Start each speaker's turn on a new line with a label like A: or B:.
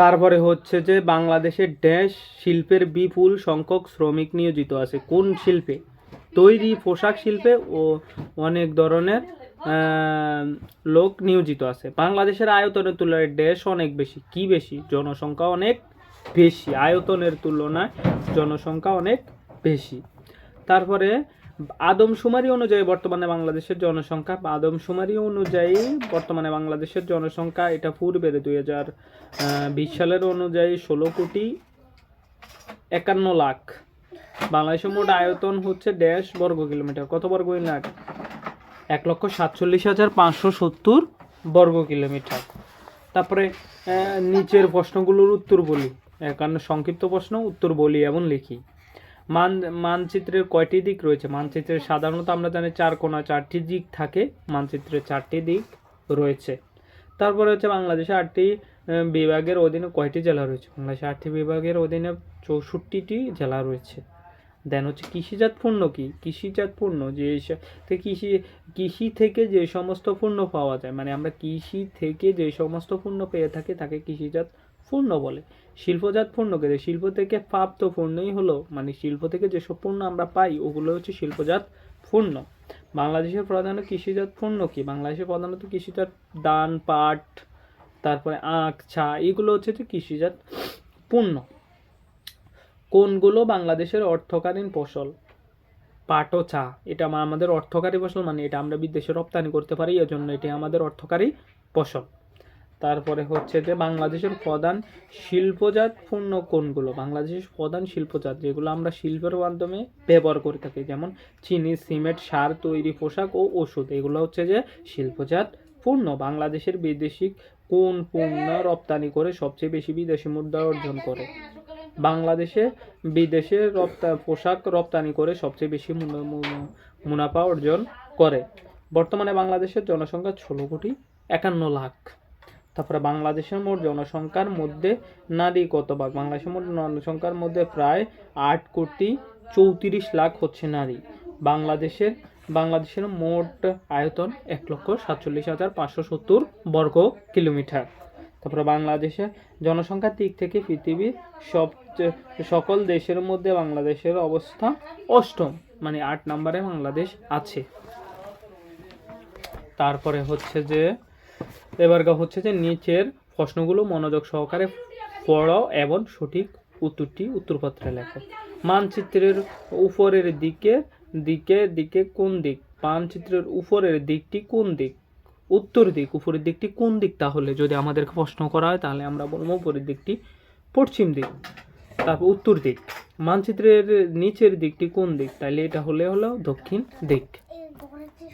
A: তারপরে হচ্ছে যে বাংলাদেশের ড্যাশ শিল্পের বিপুল সংখ্যক শ্রমিক নিয়োজিত আছে। কোন শিল্পে? তৈরি পোশাক শিল্পে ও অনেক ধরনের লোক নিয়োজিত আছে। বাংলাদেশের আয়তনের তুলনায় ড্যাশ অনেক বেশি। কি বেশি? জনসংখ্যা অনেক বেশি। আয়তনের তুলনায় জনসংখ্যা অনেক বেশি। তারপরে আদমশুমারি অনুযায়ী বর্তমানে বাংলাদেশের জনসংখ্যা আদমশুমারি অনুযায়ী বর্তমানে বাংলাদেশের জনসংখ্যা, এটা পূর্বের দুই হাজার বিশ সালের অনুযায়ী ষোলো কোটি একান্ন লাখ। বাংলাদেশের মোট আয়তন হচ্ছে ড্যাশ বর্গ কিলোমিটার। কত বর্গ কিলোমিটার এক লক্ষ সাতচল্লিশ হাজার পাঁচশো সত্তর বর্গ কিলোমিটার। তারপরে নিচের প্রশ্নগুলোর উত্তর বলি। কারণ সংক্ষিপ্ত প্রশ্ন, উত্তর বলি এবং লিখি। মান, মানচিত্রের কয়টি দিক রয়েছে? মানচিত্রের সাধারণত আমরা জানি চার কোণা চারটি দিক থাকে। মানচিত্রের চারটি দিক রয়েছে। তারপরে হচ্ছে বাংলাদেশে আটটি বিভাগের অধীনে কয়টি জেলা রয়েছে? বাংলাদেশে আটটি বিভাগের অধীনে চৌষট্টিটি জেলা রয়েছে। দেন হচ্ছে কৃষিজাত পণ্য কি? কৃষিজাত পণ্য যে কৃষি কৃষি থেকে যে সমস্ত পণ্য পাওয়া যায় মানে আমরা কৃষি থেকে যে সমস্ত পণ্য পেয়ে থাকি, তাকে কৃষিজাত পণ্য বলে। শিল্পজাত পণ্যকে যে শিল্প থেকে প্রাপ্ত পণ্যই হলো মানে শিল্প থেকে যেসব পণ্য আমরা পাই, ওগুলো হচ্ছে শিল্পজাত পণ্য বাংলাদেশের প্রধান কৃষিজাত পণ্য কি? বাংলাদেশের প্রধানত কৃষিজাত ধান, পাট, তারপরে আখ চা এগুলো হচ্ছে যে কৃষিজাত পণ্য কোনগুলো? বাংলাদেশের অর্থকালীন ফসল। পাট ও চা এটা আমাদের অর্থকারী ফসল মানে এটা আমরা বিদেশে রপ্তানি করতে পারি, এজন্য এটি আমাদের অর্থকারী ফসল। তারপরে হচ্ছে যে বাংলাদেশের প্রধান শিল্পজাত পণ্য কোনগুলো? বাংলাদেশের প্রধান শিল্পজাত যেগুলো আমরা শিল্পের মাধ্যমে ব্যবহার করে থাকি, যেমন চিনি, সিমেন্ট, সার তৈরি পোশাক ও ওষুধ, এগুলো হচ্ছে যে শিল্পজাত পণ্য। বাংলাদেশের বিদেশি কোন পণ্য রপ্তানি করে সবচেয়ে বেশি বিদেশি মুদ্রা অর্জন করে? বাংলাদেশে বিদেশে রপ্তা, পোশাক রপ্তানি করে সবচেয়ে বেশি মুনা- মুনা- মুনাফা অর্জন করে। বর্তমানে বাংলাদেশের জনসংখ্যা ষোলো কোটি একান্ন লাখ। তারপরে বাংলাদেশের মোট জনসংখ্যার মধ্যে নারী কত ভাগ বাংলাদেশের মোট জনসংখ্যার মধ্যে প্রায় আট কোটি চৌত্রিশ লাখ হচ্ছে নারী। বাংলাদেশের বাংলাদেশের মোট আয়তন এক লক্ষ সাতচল্লিশ হাজার পাঁচশো সত্তর বর্গ কিলোমিটার। তারপরে বাংলাদেশের জনসংখ্যার দিক থেকে পৃথিবীর সব সকল দেশের মধ্যে বাংলাদেশের অবস্থা অষ্টম মানে আট নম্বরে বাংলাদেশ আছে। তারপরে হচ্ছে যে এবার হচ্ছে যে নিচের প্রশ্নগুলো মনোযোগ সহকারে পড়ো এবং সঠিক উত্তরটি উত্তরপত্রে লেখো। মানচিত্রের উপরের দিকে দিকে দিকে কোন দিক? মানচিত্রের উপরের দিকটি কোন দিক? উত্তর দিক, উপরের দিকটি কোন দিক তাহলে? যদি আমাদেরকে প্রশ্ন করা হয়, তাহলে আমরা বলব উপরের দিকটি পশ্চিম দিক। তারপর উত্তর দিক, মানচিত্রের নিচের দিকটি কোন দিক? তাহলে এটা হলে হলো দক্ষিণ দিক।